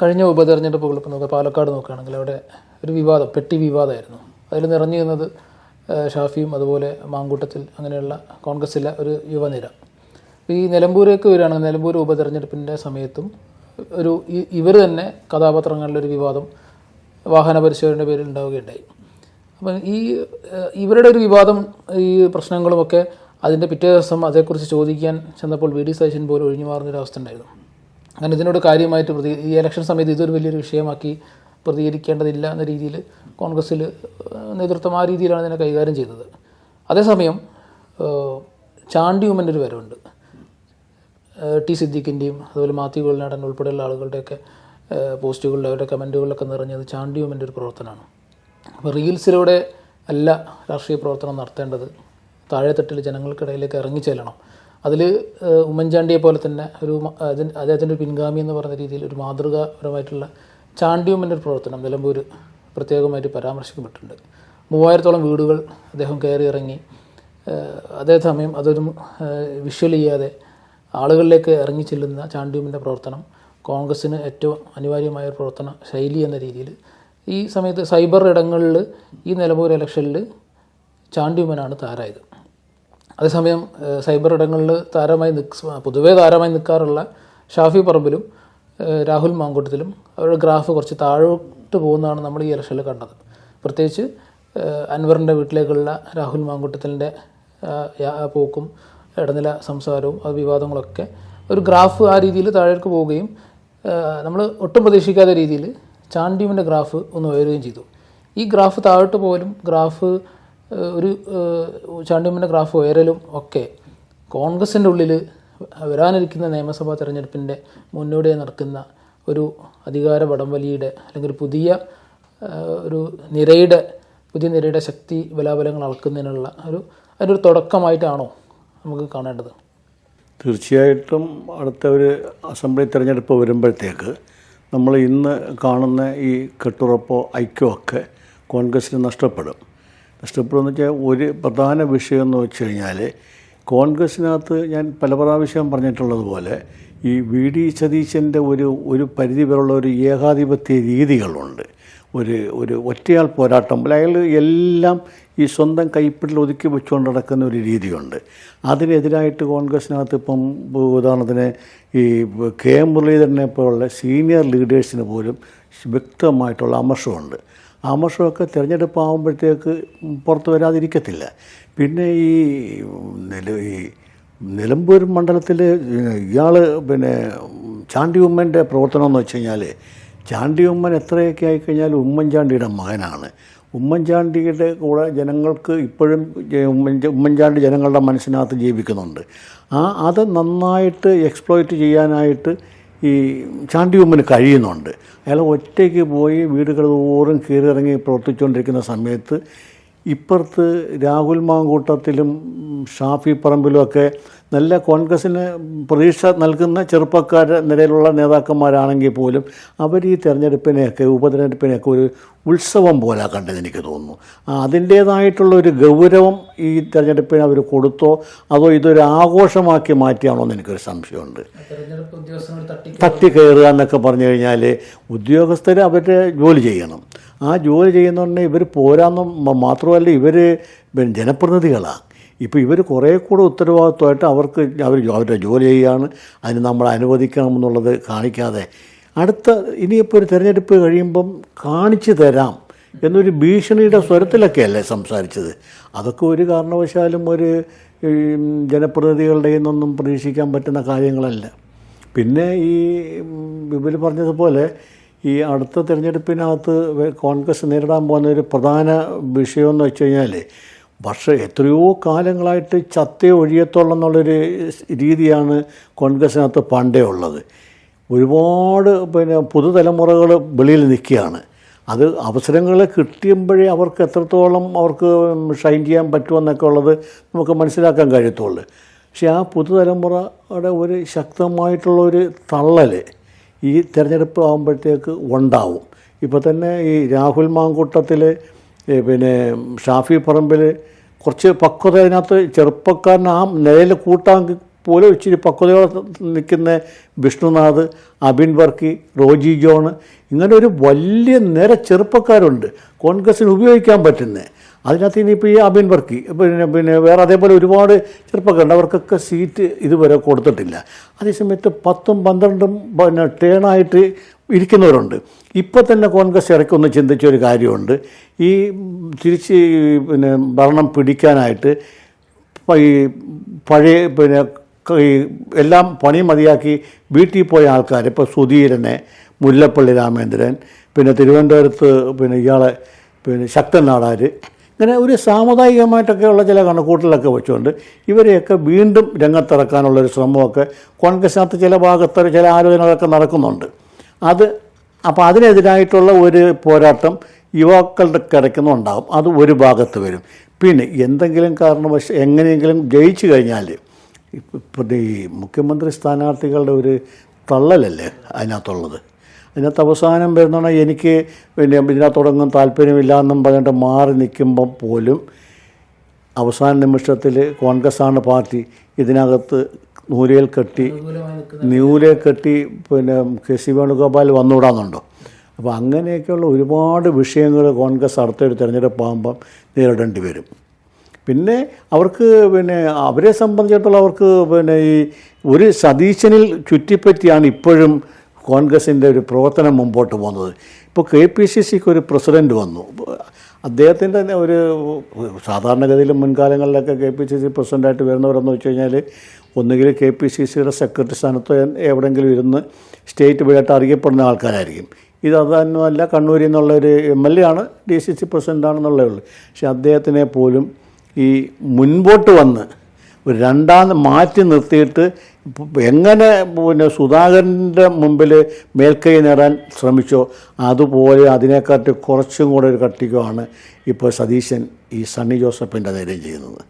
കഴിഞ്ഞ ഉപതെരഞ്ഞെടുപ്പുകൾ ഇപ്പോൾ നോക്കുക പാലക്കാട് നോക്കുകയാണെങ്കിൽ അവിടെ ഒരു വിവാദം പെട്ടി വിവാദമായിരുന്നു. അതിൽ നിറഞ്ഞു നിന്നത് ഷാഫിയും അതുപോലെ മാങ്കൂട്ടത്തിൽ അങ്ങനെയുള്ള കോൺഗ്രസ്സിലെ ഒരു യുവനിര. ഈ നിലമ്പൂരേക്ക് വരികയാണെങ്കിൽ നിലമ്പൂർ ഉപതെരഞ്ഞെടുപ്പിന്റെ സമയത്തും ഒരു ഇവർ തന്നെ കഥാപാത്രങ്ങളിലൊരു വിവാദം വാഹന പരിശോധനയുടെ പേരിൽ ഉണ്ടാവുകയുണ്ടായി. അപ്പം ഈ ഇവരുടെ ഒരു വിവാദം ഈ പ്രശ്നങ്ങളുമൊക്കെ അതിന്റെ പിറ്റേ ദിവസം അതേക്കുറിച്ച് ചോദിക്കാൻ ചെന്നപ്പോൾ വി ഡി സതീശൻ പോലും ഒഴിഞ്ഞു മാറുന്നൊരു അവസ്ഥ ഉണ്ടായിരുന്നു. അങ്ങനെ ഇതിനോട് കാര്യമായിട്ട് പ്രതി ഈ ഇലക്ഷൻ സമയത്ത് ഇതൊരു വലിയൊരു വിഷയമാക്കി പ്രതികരിക്കേണ്ടതില്ല എന്ന രീതിയിൽ കോൺഗ്രസ്സിൽ നേതൃത്വം ആ രീതിയിലാണ് ഇതിനെ കൈകാര്യം ചെയ്തത്. അതേസമയം ചാണ്ടി ഉമ്മന്റെ ഒരു വരവുണ്ട് ടി സിദ്ദീഖിന്റെയും അതുപോലെ മാത്യു ഗോൾനാടൻ ഉൾപ്പെടെയുള്ള ആളുകളുടെയൊക്കെ പോസ്റ്റുകളിൽ അവരുടെ കമന്റുകളിലൊക്കെ നിറഞ്ഞത് ചാണ്ടിയുമിന്റെ ഒരു പ്രവർത്തനമാണ്. അപ്പോൾ റീൽസിലൂടെ അല്ല രാഷ്ട്രീയ പ്രവർത്തനം നടത്തേണ്ടത്. താഴെത്തട്ടിൽ ജനങ്ങൾക്കിടയിലേക്ക് ഇറങ്ങിച്ചെല്ലണം. അതിൽ ഉമ്മൻചാണ്ടിയെ പോലെ തന്നെ ഒരു അദ്ദേഹത്തിന്റെ ഒരു പിൻഗാമി എന്ന് പറയുന്ന രീതിയിൽ ഒരു മാതൃകാപരമായിട്ടുള്ള ചാണ്ടിയുമ്മന്റെ ഒരു പ്രവർത്തനം നിലമ്പൂർ പ്രത്യേകമായിട്ട് പരാമർശിക്കപ്പെട്ടിട്ടുണ്ട്. മൂവായിരത്തോളം വീടുകൾ അദ്ദേഹം കയറി ഇറങ്ങി. അതേ സമയം അതൊരു വിഷ്വൽ ചെയ്യാതെ ആളുകളിലേക്ക് ഇറങ്ങി ചെല്ലുന്ന ചാണ്ടിയുമിന്റെ പ്രവർത്തനം കോൺഗ്രസ്സിന് ഏറ്റവും അനിവാര്യമായ ഒരു പ്രവർത്തന ശൈലി എന്ന രീതിയിൽ ഈ സമയത്ത് സൈബർ ഇടങ്ങളിൽ ഈ നിലമ്പൂർ ഇലക്ഷനിൽ ചാണ്ടിയുമനാണ് താരായത്. അതേസമയം സൈബർ ഇടങ്ങളിൽ താരമായി നിൽക്ക പൊതുവേ താരമായി നിൽക്കാറുള്ള ഷാഫി പറമ്പിലും രാഹുൽ മാങ്കൂട്ടത്തിലും അവരുടെ ഗ്രാഫ് കുറച്ച് താഴോട്ട് പോകുന്നതാണ് നമ്മൾ ഈ ഇലക്ഷനിൽ കണ്ടത്. പ്രത്യേകിച്ച് അൻവറിന്റെ വീട്ടിലേക്കുള്ള രാഹുൽ മാങ്കൂട്ടത്തിന്റെ പോക്കും ഇടനില സംസാരവും അത് വിവാദങ്ങളൊക്കെ ഒരു ഗ്രാഫ് ആ രീതിയിൽ താഴേക്ക് പോവുകയും നമ്മൾ ഒട്ടും പ്രതീക്ഷിക്കാത്ത രീതിയിൽ ചാണ്ടിയുവിന്റെ ഗ്രാഫ് ഒന്ന് ഉയരുകയും ചെയ്തു. ഈ ഗ്രാഫ് താഴോട്ട് പോലും ഗ്രാഫ് ഒരു ഏഹ് ചാണ്ടിയമ്മന്റെ ഗ്രാഫ് ഉയരലും ഒക്കെ കോൺഗ്രസിന്റെ ഉള്ളിൽ വരാനിരിക്കുന്ന നിയമസഭാ തെരഞ്ഞെടുപ്പിന്റെ മുന്നോടിയായി നടക്കുന്ന ഒരു അധികാര വടംവലിയുടെ അല്ലെങ്കിൽ ഒരു പുതിയ ഒരു നിരയുടെ പുതിയ നിരയുടെ ശക്തി ബലാബലങ്ങൾ അളക്കുന്നതിനുള്ള ഒരു അതിനൊരു തുടക്കമായിട്ടാണോ നമുക്ക് കാണേണ്ടത്? തീർച്ചയായിട്ടും അടുത്ത ഒരു അസംബ്ലി തിരഞ്ഞെടുപ്പ് വരുമ്പോഴത്തേക്ക് നമ്മൾ ഇന്ന് കാണുന്ന ഈ കെട്ടുറപ്പോ ഐക്യമോ ഒക്കെ കോൺഗ്രസ്സിന് നഷ്ടപ്പെടും. നഷ്ടപ്പെടുമെന്ന് വെച്ചാൽ ഒരു പ്രധാന വിഷയം എന്ന് വെച്ച് കഴിഞ്ഞാൽ കോൺഗ്രസ്സിനകത്ത് ഞാൻ പല പ്രാവശ്യം പറഞ്ഞിട്ടുള്ളതുപോലെ ഈ വി ഡി സതീശന്റെ ഒരു ഒരു പരിധി വരെയുള്ള ഒരു ഏകാധിപത്യ രീതികളുണ്ട്. ഒരു ഒരു ഒറ്റയാൾ പോരാട്ടം പോലെ അയാൾ എല്ലാം ഈ സ്വന്തം കൈപ്പിടിൽ ഒതുക്കി വെച്ചുകൊണ്ട് നടക്കുന്ന ഒരു രീതിയുണ്ട്. അതിനെതിരായിട്ട് കോൺഗ്രസിനകത്ത് ഇപ്പം ഉദാഹരണത്തിന് ഈ കെ മുരളീധരനെ പോലുള്ള സീനിയർ ലീഡേഴ്സിന് പോലും വ്യക്തമായിട്ടുള്ള അമർഷമുണ്ട്. ആ തിരഞ്ഞെടുപ്പാകുമ്പോഴത്തേക്ക് പുറത്ത് വരാതിരിക്കത്തില്ല. പിന്നെ ഈ നില ഈ നിലമ്പൂർ മണ്ഡലത്തിൽ ഇയാൾ പിന്നെ ചാണ്ടി ഉമ്മന്റെ പ്രവർത്തനം എന്ന് വെച്ച് കഴിഞ്ഞാൽ ചാണ്ടി ഉമ്മൻ എത്രയൊക്കെ ആയിക്കഴിഞ്ഞാൽ ഉമ്മൻചാണ്ടിയുടെ മകനാണ്. ഉമ്മൻചാണ്ടിയുടെ കൂടെ ജനങ്ങൾക്ക് ഇപ്പോഴും ഉമ്മൻ ഉമ്മൻച- ഉമ്മൻചാണ്ടി ജനങ്ങളുടെ മനസ്സിനകത്ത് ജീവിക്കുന്നുണ്ട്. ആ അത് നന്നായിട്ട് എക്സ്പ്ലോയിറ്റ് ചെയ്യാനായിട്ട് ഈ ചാണ്ടി ഉമ്മന് കഴിയുന്നുണ്ട്. അയാൾ ഒറ്റയ്ക്ക് പോയി വീടുകൾ തോറും കയറിയിറങ്ങി പ്രവർത്തിച്ചുകൊണ്ടിരിക്കുന്ന സമയത്ത് ഇപ്പുറത്ത് രാഹുൽ മാങ്കൂട്ടത്തിലും ഷാഫി പറമ്പിലുമൊക്കെ നല്ല കോൺഗ്രസ്സിന് പ്രതീക്ഷ നൽകുന്ന ചെറുപ്പക്കാരുടെ നിലയിലുള്ള നേതാക്കന്മാരാണെങ്കിൽ പോലും അവർ ഈ തെരഞ്ഞെടുപ്പിനെയൊക്കെ ഉപതെരഞ്ഞെടുപ്പിനെയൊക്കെ ഒരു ഉത്സവം പോലെ കണ്ടത് എനിക്ക് തോന്നുന്നു. അതിന്റേതായിട്ടുള്ള ഒരു ഗൗരവം ഈ തെരഞ്ഞെടുപ്പിന് അവർ കൊടുത്തോ അതോ ഇതൊരു ആഘോഷമാക്കി മാറ്റിയാണോ എന്ന് എനിക്കൊരു സംശയമുണ്ട്. തട്ടി കയറുക. എന്നൊക്കെ പറഞ്ഞു കഴിഞ്ഞാൽ ഉദ്യോഗസ്ഥർ അവരുടെ ജോലി ചെയ്യണം. ആ ജോലി ചെയ്യുന്നതുകൊണ്ട് ഇവർ പോരാന്നും മാത്രമല്ല ഇവർ ജനപ്രതിനിധികളാണ് ഇപ്പോൾ ഇവർ കുറേ കൂടെ ഉത്തരവാദിത്വമായിട്ട് അവർക്ക് അവർ അവരുടെ ജോലി ചെയ്യുകയാണ് അതിന് നമ്മൾ അനുവദിക്കണം എന്നുള്ളത് കാണിക്കാതെ. അടുത്ത ഇനിയിപ്പോൾ ഒരു തിരഞ്ഞെടുപ്പ് കഴിയുമ്പം കാണിച്ചു തരാം എന്നൊരു ഭീഷണിയുടെ സ്വരത്തിലൊക്കെയല്ലേ സംസാരിച്ചത്. അതൊക്കെ ഒരു കാരണവശാലും ഒരു ജനപ്രതിനിധികളുടെ നിന്നൊന്നും പ്രതീക്ഷിക്കാൻ പറ്റുന്ന കാര്യങ്ങളല്ല. പിന്നെ ഈ ഇവർ പറഞ്ഞതുപോലെ ഈ അടുത്ത തിരഞ്ഞെടുപ്പിനകത്ത് കോൺഗ്രസ് നേരിടാൻ പോകുന്ന ഒരു പ്രധാന വിഷയമെന്ന് വെച്ച് കഴിഞ്ഞാൽ വർഷം എത്രയോ കാലങ്ങളായിട്ട് ചത്തേ ഒഴിയത്തുള്ള എന്നുള്ളൊരു രീതിയാണ് കോൺഗ്രസിനകത്ത് പണ്ടേ ഉള്ളത്. ഒരുപാട് പിന്നെ പുതുതലമുറകൾ വെളിയിൽ നിൽക്കുകയാണ്. അത് അവസരങ്ങൾ കിട്ടിയുമ്പോഴേ അവർക്ക് എത്രത്തോളം അവർക്ക് ഷൈൻ ചെയ്യാൻ പറ്റുമെന്നൊക്കെ ഉള്ളത് നമുക്ക് മനസ്സിലാക്കാൻ കഴിയത്തുള്ളൂ. പക്ഷേ ആ പുതുതലമുറയുടെ ഒരു ശക്തമായിട്ടുള്ള ഒരു തള്ളൽ ഈ തിരഞ്ഞെടുപ്പ് ആകുമ്പോഴത്തേക്ക് ഉണ്ടാവും. ഇപ്പോൾ തന്നെ ഈ രാഹുൽ മാങ്കൂട്ടത്തിൽ പിന്നെ ഷാഫി പറമ്പിൽ കുറച്ച് പക്വത അതിനകത്ത് ചെറുപ്പക്കാരൻ ആ നിലയിൽ കൂട്ടാൻ പോലെ ഇച്ചിരി പക്വതയോടെ നിൽക്കുന്ന വിഷ്ണുനാഥ് അബിൻ വർക്കി റോജി ജോൺ ഇങ്ങനെ ഒരു വലിയ നിര ചെറുപ്പക്കാരുണ്ട്. കോൺഗ്രസ്സിന് ഉപയോഗിക്കാൻ പറ്റുന്നത് അതിനകത്ത് ഇനിയിപ്പോൾ ഈ അബിൻ വർക്കി പിന്നെ പിന്നെ വേറെ അതേപോലെ ഒരുപാട് ചെറുപ്പക്കാരുണ്ട്. അവർക്കൊക്കെ സീറ്റ് ഇതുവരെ കൊടുത്തിട്ടില്ല. അതേസമയത്ത് പത്തും പന്ത്രണ്ടും പിന്നെ ടേണായിട്ട് ഇരിക്കുന്നവരുണ്ട്. ഇപ്പോൾ തന്നെ കോൺഗ്രസ് ഇടയ്ക്കൊന്ന് ചിന്തിച്ച ഒരു കാര്യമുണ്ട്. ഈ തിരിച്ച് പിന്നെ ഭരണം പിടിക്കാനായിട്ട് ഈ പഴയ പിന്നെ ഈ എല്ലാം പണി മതിയാക്കി വീട്ടിൽ പോയ ആൾക്കാർ ഇപ്പോൾ സുധീരനെ മുല്ലപ്പള്ളി രാമേന്ദ്രൻ പിന്നെ തിരുവനന്തപുരത്ത് പിന്നെ ഇയാളെ പിന്നെ ശക്തൻ നാടാർ ഇങ്ങനെ ഒരു സാമുദായികമായിട്ടൊക്കെയുള്ള ചില കണക്കൂട്ടലൊക്കെ വെച്ചുകൊണ്ട് ഇവരെയൊക്കെ വീണ്ടും രംഗത്തിറക്കാനുള്ളൊരു ശ്രമമൊക്കെ കോൺഗ്രസിനകത്ത് ചില ഭാഗത്ത് ചില ആലോചനകളൊക്കെ നടക്കുന്നുണ്ട്. അത് അപ്പോൾ അതിനെതിരായിട്ടുള്ള ഒരു പോരാട്ടം യുവാക്കളുടെ കിടക്കുന്നുണ്ടാകും അത് ഒരു ഭാഗത്ത് വരും. പിന്നെ എന്തെങ്കിലും കാരണവശ എങ്ങനെയെങ്കിലും ജയിച്ചു കഴിഞ്ഞാൽ ഇപ്പം ഈ മുഖ്യമന്ത്രി സ്ഥാനാർത്ഥികളുടെ ഒരു തള്ളലല്ലേ അതിനകത്തുള്ളത്? അതിനകത്ത് അവസാനം വരുന്ന എനിക്ക് പിന്നെ ഇതിനകത്തോടൊന്നും താല്പര്യമില്ല എന്നും പറഞ്ഞിട്ട് മാറി നിൽക്കുമ്പോൾ പോലും അവസാന നിമിഷത്തിൽ കോൺഗ്രസ്സാണ് പാർട്ടി ഇതിനകത്ത് നൂലിൽ കെട്ടി നൂലെ കെട്ടി പിന്നെ കെ സി വേണുഗോപാൽ വന്നുകൂടാന്നുണ്ടോ? അപ്പോൾ അങ്ങനെയൊക്കെയുള്ള ഒരുപാട് വിഷയങ്ങൾ കോൺഗ്രസ് അടുത്തൊരു തിരഞ്ഞെടുപ്പാകുമ്പം നേരിടേണ്ടി വരും. പിന്നെ അവർക്ക് പിന്നെ അവരെ സംബന്ധിച്ചിടത്തോളം അവർക്ക് പിന്നെ ഈ ഒരു സതീശനിൽ ചുറ്റിപ്പറ്റിയാണ് ഇപ്പോഴും കോൺഗ്രസിന്റെ ഒരു പ്രവർത്തനം മുമ്പോട്ട് പോകുന്നത്. ഇപ്പോൾ കെ പി സി സിക്ക് ഒരു പ്രസിഡന്റ് വന്നു. അദ്ദേഹത്തിന്റെ തന്നെ ഒരു സാധാരണഗതിയിൽ മുൻകാലങ്ങളിലൊക്കെ കെ പി സി സി പ്രസിഡന്റായിട്ട് വരുന്നവരെന്ന് വെച്ച് കഴിഞ്ഞാൽ ഒന്നുകിൽ കെ പി സി സിയുടെ സെക്രട്ടറി സ്ഥാനത്തോ എവിടെയെങ്കിലും ഇരുന്ന് സ്റ്റേറ്റ് വഴിയായിട്ട് അറിയപ്പെടുന്ന ആൾക്കാരായിരിക്കും. ഇത് അതൊന്നുമല്ല കണ്ണൂരിൽ നിന്നുള്ള ഒരു എം എൽ എ ആണ് ഡി സി സി പ്രസിഡന്റാണെന്നുള്ളേ ഉള്ളൂ. പക്ഷെ അദ്ദേഹത്തിനെ പോലും ഈ മുൻപോട്ട് വന്ന് ഒരു രണ്ടാം മാറ്റി നിർത്തിയിട്ട് എങ്ങനെ പിന്നെ സുധാകരന്റെ മുമ്പിൽ മേൽക്കൈ നേടാൻ ശ്രമിച്ചോ അതുപോലെ അതിനെക്കാട്ടി കുറച്ചും കൂടെ ഒരു കട്ടിക്കുമാണ് ഇപ്പോൾ സതീശൻ ഈ സണ്ണി ജോസഫിന്റെ നേരം ചെയ്യുന്നത്.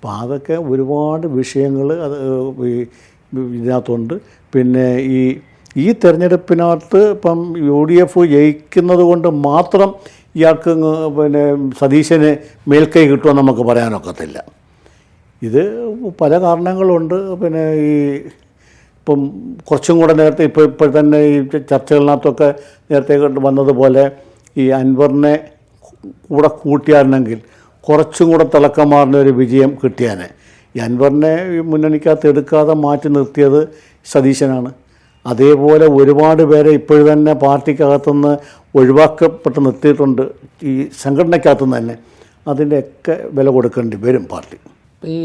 അപ്പോൾ അതൊക്കെ ഒരുപാട് വിഷയങ്ങൾ അത് ഇതിനകത്തുണ്ട്. പിന്നെ ഈ ഈ തെരഞ്ഞെടുപ്പിനകത്ത് ഇപ്പം യു ഡി എഫ് ജയിക്കുന്നത് കൊണ്ട് മാത്രം ഇയാൾക്ക് പിന്നെ സതീശന് മേൽക്കൈ കിട്ടുമെന്ന് നമുക്ക് പറയാനൊക്കത്തില്ല. ഇത് പല കാരണങ്ങളുണ്ട്. പിന്നെ ഈ ഇപ്പം കുറച്ചും കൂടെ നേരത്തെ ഇപ്പോൾ ഇപ്പോൾ തന്നെ ഈ ചർച്ചകളിനകത്തൊക്കെ നേരത്തെ വന്നതുപോലെ ഈ അൻവറിനെ കൂടെ കൂട്ടിയായിരുന്നെങ്കിൽ കുറച്ചും കൂടെ തിളക്കമാർന്ന ഒരു വിജയം കിട്ടിയാനെ. അൻവറിനെ മുന്നണിക്കകത്ത് എടുക്കാതെ മാറ്റി നിർത്തിയത് സതീശനാണ്. അതേപോലെ ഒരുപാട് പേരെ ഇപ്പോഴും തന്നെ പാർട്ടിക്കകത്തുനിന്ന് ഒഴിവാക്കപ്പെട്ട് നിർത്തിയിട്ടുണ്ട് ഈ സംഘടനയ്ക്കകത്തുനിന്ന് തന്നെ. അതിന്റെയൊക്കെ വില കൊടുക്കേണ്ടി വരും പാർട്ടി. ഈ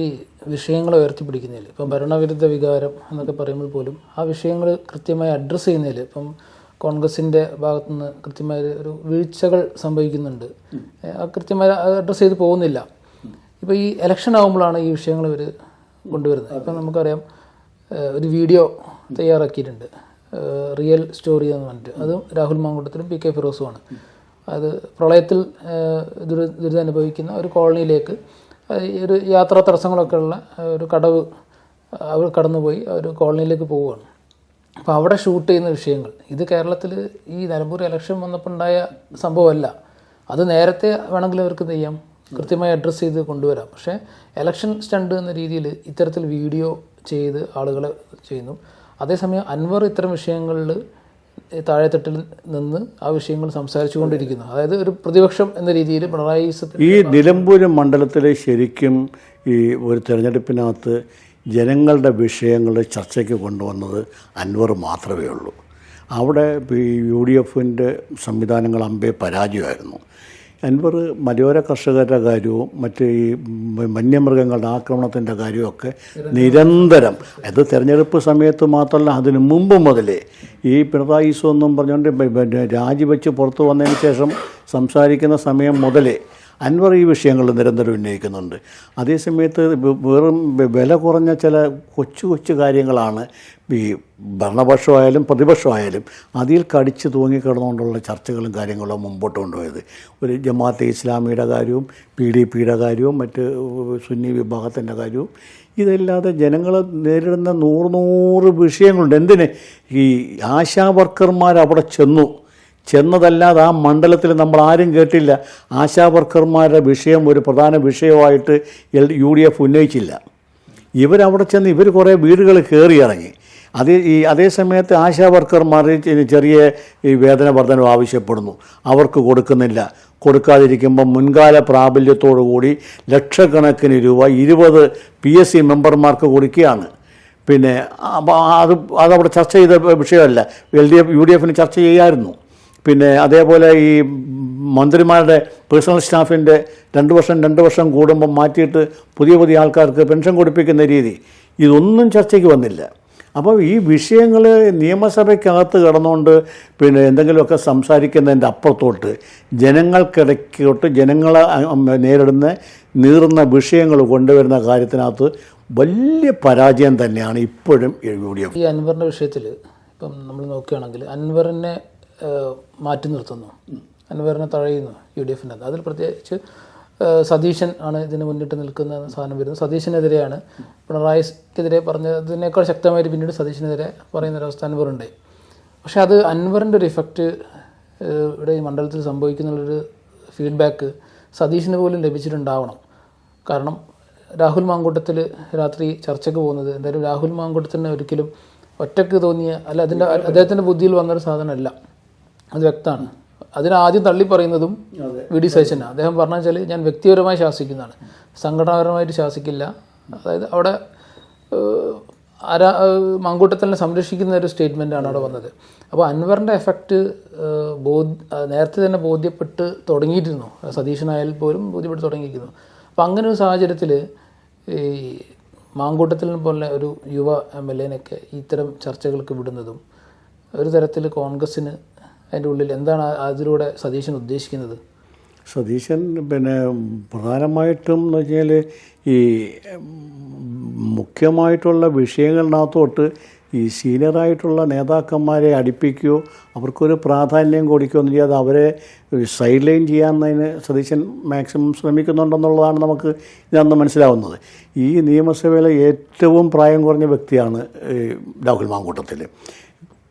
വിഷയങ്ങൾ ഉയർത്തിപ്പിടിക്കുന്നതിൽ ഇപ്പം ഭരണവിരുദ്ധ വികാരം എന്നൊക്കെ പറയുമ്പോൾ പോലും ആ വിഷയങ്ങൾ കൃത്യമായി അഡ്രസ്സ് ചെയ്യുന്നതിൽ ഇപ്പം കോൺഗ്രസിന്റെ ഭാഗത്തുനിന്ന് കൃത്യമായ ഒരു വീഴ്ചകൾ സംഭവിക്കുന്നുണ്ട്. കൃത്യമായി അഡ്രസ്സ് ചെയ്ത് പോകുന്നില്ല. ഇപ്പോൾ ഈ ഇലക്ഷൻ ആകുമ്പോഴാണ് ഈ വിഷയങ്ങൾ ഇവർ കൊണ്ടുവരുന്നത്. ഇപ്പം നമുക്കറിയാം ഒരു വീഡിയോ തയ്യാറാക്കിയിട്ടുണ്ട്. റിയൽ സ്റ്റോറി എന്ന് പറഞ്ഞിട്ട്. അതും രാഹുൽ മാങ്കൂട്ടത്തിലും പി കെ ഫിറോസുമാണ്. അത് പ്രളയത്തിൽ ദുരി ദുരിതം അനുഭവിക്കുന്ന ഒരു കോളനിയിലേക്ക് ഈ ഒരു യാത്രാ തടസ്സങ്ങളൊക്കെ ഉള്ള ഒരു കടവ് അവർ കടന്നുപോയി ഒരു കോളനിയിലേക്ക് പോവുകയാണ്. അപ്പോൾ അവിടെ ഷൂട്ട് ചെയ്യുന്ന വിഷയങ്ങൾ. ഇത് കേരളത്തിൽ ഈ നിലമ്പൂർ ഇലക്ഷൻ വന്നപ്പോൾ ഉണ്ടായ സംഭവമല്ല. അത് നേരത്തെ വേണമെങ്കിൽ അവർക്ക് ചെയ്യാം? കൃത്യമായി അഡ്രസ്സ് ചെയ്ത് കൊണ്ടുവരാം. പക്ഷേ ഇലക്ഷൻ സ്റ്റണ്ട് എന്ന രീതിയിൽ ഇത്തരത്തിൽ വീഡിയോ ചെയ്ത് ആളുകളെ ചെയ്യുന്നു. അതേസമയം അൻവർ ഇത്തരം വിഷയങ്ങളിൽ താഴെത്തട്ടിൽ നിന്ന് ആ വിഷയങ്ങൾ സംസാരിച്ചു കൊണ്ടിരിക്കുന്നു അതായത് ഒരു പ്രതിപക്ഷം എന്ന രീതിയിൽ പിണറായി ഈ നിലമ്പൂർ മണ്ഡലത്തിലെ ശരിക്കും ഈ ഒരു തെരഞ്ഞെടുപ്പിനകത്ത് ജനങ്ങളുടെ വിഷയങ്ങൾ ചർച്ചയ്ക്ക് കൊണ്ടുവന്നത് അൻവർ മാത്രമേ ഉള്ളൂ. അവിടെ യു ഡി എഫിന്റെ സംവിധാനങ്ങൾ അമ്പേ പരാജയമായിരുന്നു. അൻവർ മലയോര കർഷകരുടെ കാര്യവും മറ്റ് ഈ വന്യമൃഗങ്ങളുടെ ആക്രമണത്തിന്റെ കാര്യമൊക്കെ നിരന്തരം അത് തിരഞ്ഞെടുപ്പ് സമയത്ത് മാത്രമല്ല അതിന് മുമ്പ് മുതലേ ഈ പിണറായി ഈസോ എന്നും പറഞ്ഞുകൊണ്ട് രാജിവെച്ച് പുറത്തു വന്നതിന് ശേഷം സംസാരിക്കുന്ന സമയം മുതലേ അൻവർ ഈ വിഷയങ്ങൾ നിരന്തരം ഉന്നയിക്കുന്നുണ്ട്. അതേസമയത്ത് വെറും വില കുറഞ്ഞ ചില കൊച്ചു കൊച്ചു കാര്യങ്ങളാണ് ഈ ഭരണപക്ഷമായാലും പ്രതിപക്ഷമായാലും അതിൽ കടിച്ച് തൂങ്ങിക്കിടന്നുകൊണ്ടുള്ള ചർച്ചകളും കാര്യങ്ങളും മുമ്പോട്ട് കൊണ്ടുപോയത്. ഒരു ജമാഅത്തെ ഇസ്ലാമിയുടെ കാര്യവും പി ഡി പിയുടെ കാര്യവും മറ്റ് സുന്നി വിഭാഗത്തിന്റെ കാര്യവും ഇതല്ലാതെ ജനങ്ങൾ നേരിടുന്ന നൂറ് നൂറ് വിഷയങ്ങളുണ്ട്. എന്തിന്? ഈ ആശാ വർക്കർമാർ അവിടെ ചെന്നു. ചെന്നതല്ലാതെ ആ മണ്ഡലത്തിൽ നമ്മൾ ആരും കേട്ടില്ല. ആശാ വർക്കർമാരുടെ വിഷയം ഒരു പ്രധാന വിഷയമായിട്ട് എൽ യു ഡി എഫ് ഉന്നയിച്ചില്ല. ഇവരവിടെ ചെന്ന് ഇവർ കുറേ വീടുകൾ കയറി ഇറങ്ങി അത് ഈ അതേ സമയത്ത് ആശാ വർക്കർമാർ ചെ- ചെറിയ ഈ വേതന വർധനം ആവശ്യപ്പെടുന്നു. അവർക്ക് കൊടുക്കുന്നില്ല. കൊടുക്കാതിരിക്കുമ്പോൾ മുൻകാല പ്രാബല്യത്തോടു കൂടി ലക്ഷക്കണക്കിന് രൂപ ഇരുപത് പി എസ് സി മെമ്പർമാർക്ക് കൊടുക്കുകയാണ്. പിന്നെ അത് അതവിടെ ചർച്ച ചെയ്ത വിഷയമല്ല. L D F U D എഫിന് ചർച്ച ചെയ്യായിരുന്നു. പിന്നെ അതേപോലെ ഈ മന്ത്രിമാരുടെ പേഴ്സണൽ സ്റ്റാഫിന്റെ രണ്ട് വർഷം രണ്ട് വർഷം കൂടുമ്പം മാറ്റിയിട്ട് പുതിയ പുതിയ ആൾക്കാർക്ക് പെൻഷൻ കൊടുപ്പിക്കുന്ന രീതി ഇതൊന്നും ചർച്ചയ്ക്ക് വന്നില്ല. അപ്പോൾ ഈ വിഷയങ്ങൾ നിയമസഭയ്ക്കകത്ത് കിടന്നുകൊണ്ട് പിന്നെ എന്തെങ്കിലുമൊക്കെ സംസാരിക്കുന്നതിന്റെ അപ്പുറത്തോട്ട് ജനങ്ങൾക്കിടയ്ക്കോട്ട് ജനങ്ങളെ നേരിടുന്ന നീറുന്ന വിഷയങ്ങൾ കൊണ്ടുവരുന്ന കാര്യത്തിനകത്ത് വലിയ പരാജയം തന്നെയാണ് ഇപ്പോഴും യു ഈ അൻവറിന്റെ വിഷയത്തിൽ ഇപ്പം നമ്മൾ നോക്കുകയാണെങ്കിൽ അൻവറിനെ മാറ്റി നിർത്തുന്നു. അൻവറിനെ തഴയുന്നു യു ഡി എഫിന്റെ അതിൽ പ്രത്യേകിച്ച് സതീശൻ ആണ് ഇതിന് മുന്നിട്ട് നിൽക്കുന്ന സാധനം വരുന്നത്. സതീശനെതിരെയാണ് പിണറായിക്കെതിരെ പറഞ്ഞതിനേക്കാൾ ശക്തമായിട്ട് പിന്നീട് സതീശനെതിരെ പറയുന്ന ഒരവസ്ഥ അൻവറുണ്ടായി പക്ഷേ അത് അൻവറിന്റെ ഒരു ഇഫക്റ്റ് ഇവിടെ ഈ മണ്ഡലത്തിൽ സംഭവിക്കുന്നുള്ളൊരു ഫീഡ്ബാക്ക് സതീശന് പോലും ലഭിച്ചിട്ടുണ്ടാവണം. കാരണം രാഹുൽ മാങ്കൂട്ടത്തിൽ രാത്രി ചർച്ചയ്ക്ക് പോകുന്നത് എന്തായാലും രാഹുൽ മാങ്കൂട്ടത്തിന് ഒരിക്കലും ഒറ്റയ്ക്ക് തോന്നിയ അല്ല അതിന്റെ അദ്ദേഹത്തിന്റെ ബുദ്ധിയിൽ വന്നൊരു സാധനമല്ല. അത് വ്യക്തമാണ്. അതിനാദ്യം തള്ളി പറയുന്നതും വി ഡി സജനാണ് അദ്ദേഹം പറഞ്ഞു വെച്ചാൽ ഞാൻ വ്യക്തിപരമായി ശാസിക്കുന്നതാണ്. സംഘടനാപരമായിട്ട് ശാസിക്കില്ല. അതായത് അവിടെ ആരാ ഏഹ്, മാങ്കൂട്ടത്തിനെ സംരക്ഷിക്കുന്ന ഒരു സ്റ്റേറ്റ്മെന്റാണ് അവിടെ വന്നത്. അപ്പോൾ അൻവറിന്റെ എഫക്റ്റ് ബോധ നേരത്തെ തന്നെ ബോധ്യപ്പെട്ട് തുടങ്ങിയിരുന്നു. സതീശനായാൽ പോലും ബോധ്യപ്പെട്ട് തുടങ്ങിയിരിക്കുന്നു. അപ്പോൾ അങ്ങനെ ഒരു സാഹചര്യത്തിൽ ഈ മാങ്കൂട്ടത്തിൽ പോലെ ഒരു യുവ എം എൽ എനൊക്കെ ഇത്തരം ചർച്ചകൾക്ക് വിടുന്നതും ഒരു തരത്തിൽ കോൺഗ്രസ്സിന് അതിന്റെ ഉള്ളിൽ എന്താണ് അതിലൂടെ സതീശൻ ഉദ്ദേശിക്കുന്നത്? സതീശൻ പിന്നെ പ്രധാനമായിട്ടും എന്ന് വെച്ചാൽ ഈ മുഖ്യമായിട്ടുള്ള വിഷയങ്ങളിനകത്തോട്ട് ഈ സീനിയറായിട്ടുള്ള നേതാക്കന്മാരെ അടുപ്പിക്കുകയോ അവർക്കൊരു പ്രാധാന്യം കൊടുക്കുകയോ ഒന്നും ചെയ്യാതെ അവരെ സൈഡ് ലൈൻ ചെയ്യാമെന്നതിന് സതീശൻ മാക്സിമം ശ്രമിക്കുന്നുണ്ടെന്നുള്ളതാണ് നമുക്ക് ഇതന്ന് മനസ്സിലാവുന്നത്. ഈ നിയമസഭയിലെ ഏറ്റവും പ്രായം കുറഞ്ഞ വ്യക്തിയാണ് രാഹുൽ മാങ്കൂട്ടത്തിൽ.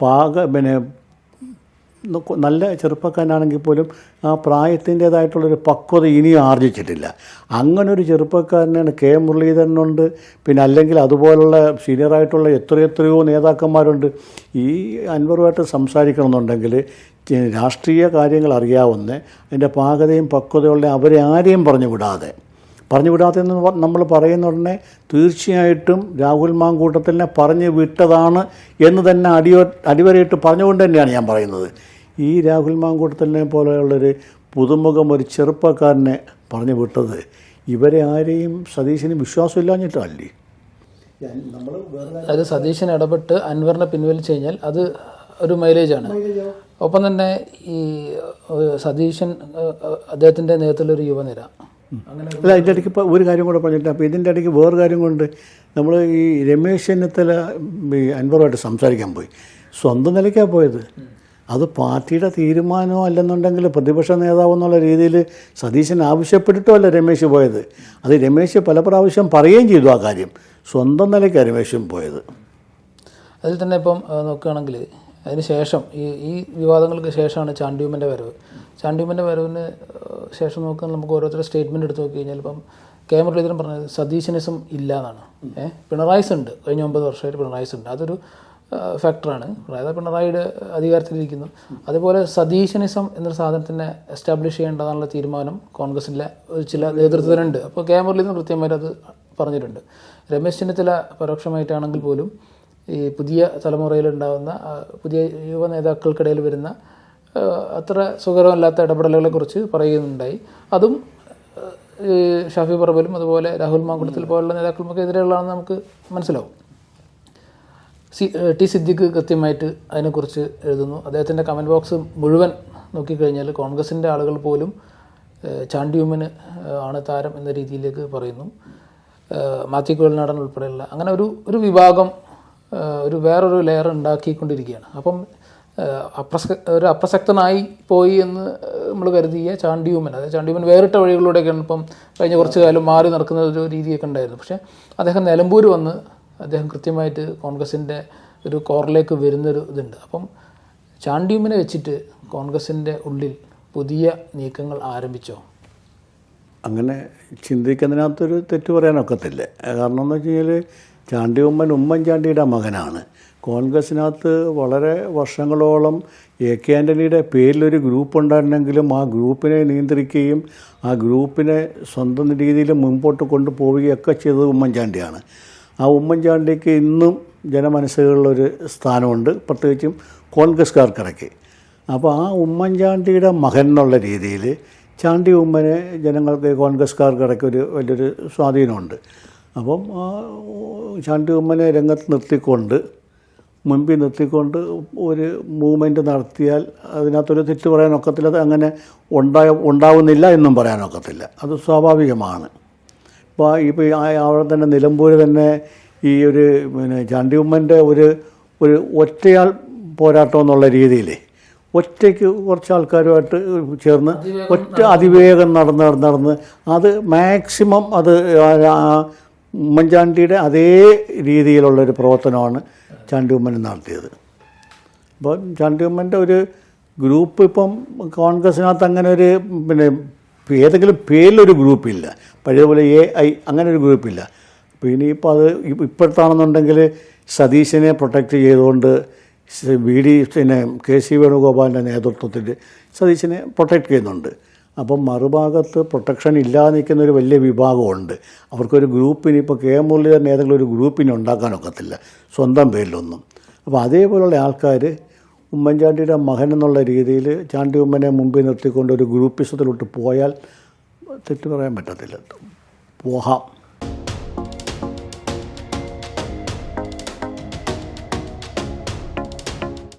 പാക പിന്നെ നല്ല ചെറുപ്പക്കാരനാണെങ്കിൽ പോലും ആ പ്രായത്തിന്റേതായിട്ടുള്ളൊരു പക്വത ഇനിയും ആർജിച്ചിട്ടില്ല. അങ്ങനെ ഒരു ചെറുപ്പക്കാരനാണ് കെ മുരളീധരനുണ്ട്. പിന്നെ അല്ലെങ്കിൽ അതുപോലുള്ള സീനിയറായിട്ടുള്ള എത്രയെത്രയോ നേതാക്കന്മാരുണ്ട്. ഈ അൻവറുമായിട്ട് സംസാരിക്കണമെന്നുണ്ടെങ്കിൽ രാഷ്ട്രീയ കാര്യങ്ങൾ അറിയാവുന്ന അതിന്റെ പാകതയും പക്വതയുള്ള അവരെ ആരെയും പറഞ്ഞു വിടാതെ. പറഞ്ഞു വിടാതെ എന്ന് നമ്മൾ പറയുന്ന ഉടനെ തീർച്ചയായിട്ടും രാഹുൽ മാങ്കൂട്ടത്തിനെ പറഞ്ഞു വിട്ടതാണ് എന്ന് തന്നെ അടിയോ അടിവരയിട്ട് പറഞ്ഞുകൊണ്ട് തന്നെയാണ് ഞാൻ പറയുന്നത്. ഈ രാഹുൽ മാങ്കൂട്ടത്തിനെ പോലെയുള്ളൊരു പുതുമുഖം ഒരു ചെറുപ്പക്കാരനെ പറഞ്ഞു വിട്ടത്. ഇവരെ ആരെയും സതീശന് വിശ്വാസമില്ലാഞ്ഞിട്ടല്ലേ? അതായത് സതീശൻ ഇടപെട്ട് അൻവറിനെ പിൻവലിച്ചു കഴിഞ്ഞാൽ അത് ഒരു മൈലേജാണ്. ഒപ്പം തന്നെ ഈ സതീശൻ അദ്ദേഹത്തിന്റെ അദ്ദേഹത്തിന്റെ നേതൃത്വത്തിലൊരു യുവനിര. അങ്ങനെ അല്ല ഇതിന്റെ ഇടയ്ക്ക് ഇപ്പോൾ ഒരു കാര്യം കൂടെ പറഞ്ഞിട്ട് അപ്പോൾ ഇതിന്റെ ഇടയ്ക്ക് വേറൊരു കാര്യം കൊണ്ട് നമ്മൾ ഈ രമേശ് ചെന്നിത്തല ഈ അൻവറുമായിട്ട് സംസാരിക്കാൻ പോയി. സ്വന്തം നിലയ്ക്കാണ് പോയത്. അത് പാർട്ടിയുടെ തീരുമാനമോ അല്ലെന്നുണ്ടെങ്കിൽ പ്രതിപക്ഷ നേതാവ് എന്നുള്ള രീതിയിൽ സതീശൻ ആവശ്യപ്പെട്ടിട്ടോ അല്ല രമേശ് പോയത്. അത് രമേശ് പല പ്രാവശ്യം പറയുകയും ചെയ്തു ആ കാര്യം. സ്വന്തം നിലയ്ക്ക് രമേശും പോയത്. അതിൽ തന്നെ ഇപ്പം നോക്കുകയാണെങ്കിൽ അതിന് ശേഷം ഈ ഈ വിവാദങ്ങൾക്ക് ശേഷമാണ് ചാണ്ടിയുമ്മന്റെ വരവ്. ചാണ്ടിയുമ്മന്റെ വരവിന് ശേഷം നോക്കുകയാണെങ്കിൽ നമുക്ക് ഓരോരുത്തരുടെ സ്റ്റേറ്റ്മെന്റ് എടുത്ത് നോക്കി കഴിഞ്ഞാൽ ഇപ്പം കെ. മുരളീധരൻ പറഞ്ഞത് സതീശനിസം ഇല്ല എന്നാണ് ഏഹ് പിണറായിസ് ഉണ്ട് കഴിഞ്ഞ ഒമ്പത് വർഷമായിട്ട് പിണറായിസ് ഉണ്ട് അതൊരു ഫാക്ടറാണ് അതായത് പിണറായിയുടെ അധികാരത്തിലിരിക്കുന്നു. അതുപോലെ സതീശനിസം എന്നൊരു സാധനത്തിനെ എസ്റ്റാബ്ലിഷ് ചെയ്യേണ്ടതാണുള്ള തീരുമാനം കോൺഗ്രസിന്റെ ചില നേതൃത്വത്തിനുണ്ട് അപ്പോൾ കെ മുരളീധരൻ കൃത്യമായിട്ട് അത് പറഞ്ഞിട്ടുണ്ട്. രമേശ് ചെന്നിത്തല പരോക്ഷമായിട്ടാണെങ്കിൽ പോലും ഈ പുതിയ തലമുറയിലുണ്ടാകുന്ന പുതിയ യുവ നേതാക്കൾക്കിടയിൽ വരുന്ന അത്ര സുഖകരമല്ലാത്ത ഇടപെടലുകളെ കുറിച്ച് പറയുന്നുണ്ടായി. അതും ഷാഫി പറമ്പലും അതുപോലെ രാഹുൽ മാങ്കുളത്തിൽ പോലുള്ള നേതാക്കൾക്കൊക്കെ എതിരെയുള്ളതാണെന്ന് നമുക്ക് മനസ്സിലാവും. സി ടി സിദ്ദിഖ് കൃത്യമായിട്ട് അതിനെക്കുറിച്ച് എഴുതുന്നു. അദ്ദേഹത്തിന്റെ കമന്റ് ബോക്സ് മുഴുവൻ നോക്കിക്കഴിഞ്ഞാൽ കോൺഗ്രസിന്റെ ആളുകൾ പോലും ചാണ്ടിയുമ്മന് ആണ് താരം എന്ന രീതിയിലേക്ക് പറയുന്നു. മാത്യു കോഴിനാടൻ ഉൾപ്പെടെയുള്ള അങ്ങനെ ഒരു ഒരു വിഭാഗം ഒരു വേറൊരു ലെയർ ഉണ്ടാക്കിക്കൊണ്ടിരിക്കുകയാണ്. അപ്പം അപ്രസ ഒരു അപ്രസക്തനായി പോയി എന്ന് നമ്മൾ കരുതിയ ചാണ്ടിയുമ്മൻ അതായത് ചാണ്ടിയുമ്മൻ വേറിട്ട വഴികളിലൂടെയൊക്കെയാണ് ഇപ്പം കഴിഞ്ഞ കുറച്ച് കാലം മാറി നടക്കുന്ന ഒരു രീതിയൊക്കെ ഉണ്ടായിരുന്നു. പക്ഷേ അദ്ദേഹം നിലമ്പൂർ വന്ന് അദ്ദേഹം കൃത്യമായിട്ട് കോൺഗ്രസിന്റെ ഒരു കോറിലേക്ക് വരുന്നൊരു ഇതുണ്ട്. അപ്പം ചാണ്ടിയുമിനെ വെച്ചിട്ട് കോൺഗ്രസിന്റെ ഉള്ളിൽ പുതിയ നീക്കങ്ങൾ ആരംഭിച്ചോ? അങ്ങനെ ചിന്തിക്കുന്നതിനകത്തൊരു തെറ്റ് പറയാനൊക്കത്തില്ല. കാരണം എന്ന് വെച്ച് കഴിഞ്ഞാൽ ചാണ്ടി ഉമ്മൻ ഉമ്മൻചാണ്ടിയുടെ മകനാണ്. കോൺഗ്രസിനകത്ത് വളരെ വർഷങ്ങളോളം എ കെ ആന്റണിയുടെ പേരിലൊരു ഗ്രൂപ്പ് ഉണ്ടായിരുന്നെങ്കിലും ആ ഗ്രൂപ്പിനെ നിയന്ത്രിക്കുകയും ആ ഗ്രൂപ്പിനെ സ്വന്തം രീതിയിൽ മുമ്പോട്ട് കൊണ്ടുപോവുകയൊക്കെ ചെയ്തത് ഉമ്മൻചാണ്ടിയാണ് ആ ഉമ്മൻചാണ്ടിക്ക് ഇന്നും ജനമനസ്സുകളിലൊരു സ്ഥാനമുണ്ട്. പ്രത്യേകിച്ചും കോൺഗ്രസ്സുകാർക്കിടയ്ക്ക്. അപ്പോൾ ആ ഉമ്മൻചാണ്ടിയുടെ മകൻ എന്നുള്ള രീതിയിൽ ചാണ്ടി ഉമ്മനെ ജനങ്ങൾക്ക് കോൺഗ്രസ്സുകാർക്കിടയ്ക്ക് ഒരു വലിയൊരു സ്വാധീനമുണ്ട്. അപ്പം ചാണ്ടി ഉമ്മനെ രംഗത്ത് നിർത്തിക്കൊണ്ട് മുൻപിൽ നിർത്തിക്കൊണ്ട് ഒരു മൂവ്മെന്റ് നടത്തിയാൽ അതിനകത്തൊരു തെറ്റ് പറയാനൊക്കത്തില്ല അത് അങ്ങനെ ഉണ്ടായ ഉണ്ടാവുന്നില്ല എന്നും പറയാനൊക്കത്തില്ല അത് സ്വാഭാവികമാണ്. ഇപ്പോൾ ഇപ്പോൾ അവിടെ തന്നെ നിലമ്പൂർ തന്നെ ഈ ഒരു പിന്നെ ചാണ്ടിയമ്മന്റെ ഒരു ഒരു ഒറ്റയാൾ പോരാട്ടം എന്നുള്ള രീതിയിൽ ഒറ്റയ്ക്ക് കുറച്ച് ആൾക്കാരുമായിട്ട് ചേർന്ന് ഒറ്റ അതിവേഗം നടന്ന് നടന്ന് നടന്ന് അത് മാക്സിമം അത് ഉമ്മൻചാണ്ടിയുടെ അതേ രീതിയിലുള്ളൊരു പ്രവർത്തനമാണ് ചാണ്ടിയമ്മൻ നടത്തിയത്. അപ്പോൾ ചാണ്ടിയമ്മന്റെ ഒരു ഗ്രൂപ്പ് ഇപ്പം കോൺഗ്രസിനകത്ത് അങ്ങനെ ഒരു പിന്നെ ഏതെങ്കിലും പേരിലൊരു ഗ്രൂപ്പില്ല. പഴയപോലെ എ ഐ അങ്ങനെ ഒരു ഗ്രൂപ്പില്ല. അപ്പോൾ ഇനിയിപ്പോൾ അത് ഇപ്പ- ഇപ്പോഴത്താണെന്നുണ്ടെങ്കിൽ സതീശനെ പ്രൊട്ടക്റ്റ് ചെയ്തുകൊണ്ട് വി ഡി പിന്നെ കെ സി വേണുഗോപാലിന്റെ നേതൃത്വത്തിൽ സതീശനെ പ്രൊട്ടക്റ്റ് ചെയ്യുന്നുണ്ട്. അപ്പം മറുഭാഗത്ത് പ്രൊട്ടക്ഷൻ ഇല്ലാതെ നിൽക്കുന്ന ഒരു വലിയ വിഭാഗമുണ്ട്. അവർക്കൊരു ഗ്രൂപ്പിന് ഇപ്പോൾ കെ മുരളീധരൻ ഏതെങ്കിലും ഒരു ഗ്രൂപ്പിനെ ഉണ്ടാക്കാനൊക്കത്തില്ല സ്വന്തം പേരിലൊന്നും. അപ്പോൾ അതേപോലെയുള്ള ആൾക്കാർ ഉമ്മൻചാണ്ടിയുടെ മകൻ എന്നുള്ള രീതിയിൽ ചാണ്ടി ഉമ്മനെ മുമ്പിൽ നിർത്തിക്കൊണ്ട് ഒരു ഗ്രൂപ്പിസത്തിലോട്ട് പോയാൽ തെറ്റ് പറയാൻ പറ്റത്തില്ല. പോകാം.